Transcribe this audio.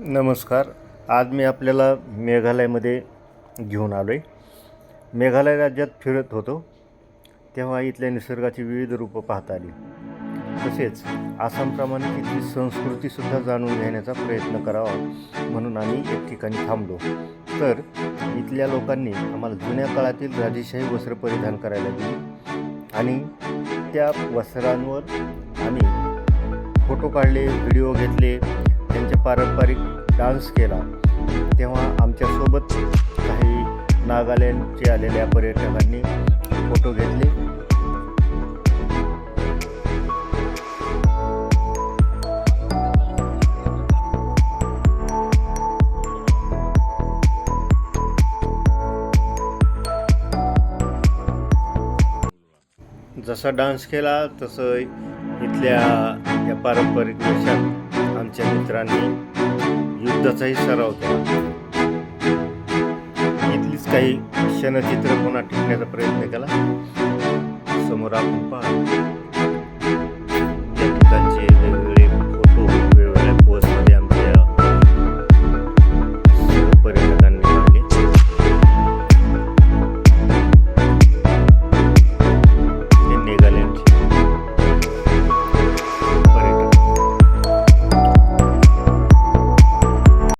नमस्कार. आज मी आपल्याला मेघालयमध्ये घेऊन आलो आहे मेघालय राज्यात फिरत होतो. तेव्हा इथल्या निसर्गाची विविध रूपं पाहता आली. तसेच आसामप्रमाणे तिथली संस्कृतीसुद्धा जाणून घेण्याचा प्रयत्न करावा म्हणून आम्ही एक ठिकाणी थांबलो. तर इथल्या लोकांनी आम्हाला जुन्या काळातील राजेशाही वस्त्र परिधान करायला दिली आणि त्या वस्त्रांवर आम्ही फोटो काढले व्हिडिओ घेतले. पारंपरिक डान्स केला तेव्हा आमच्यासोबत काही नागालँडचे आलेल्या पर्यटकांनी फोटो घेतले. जसा डान्स केला तसं इथल्या या पारंपरिक वेशात आमच्या मित्रांनी युद्धाचाही सराव केला. इथलीच काही क्षणचित्र पुन्हा टिकण्याचा प्रयत्न केला. समोर आपण पाहतो.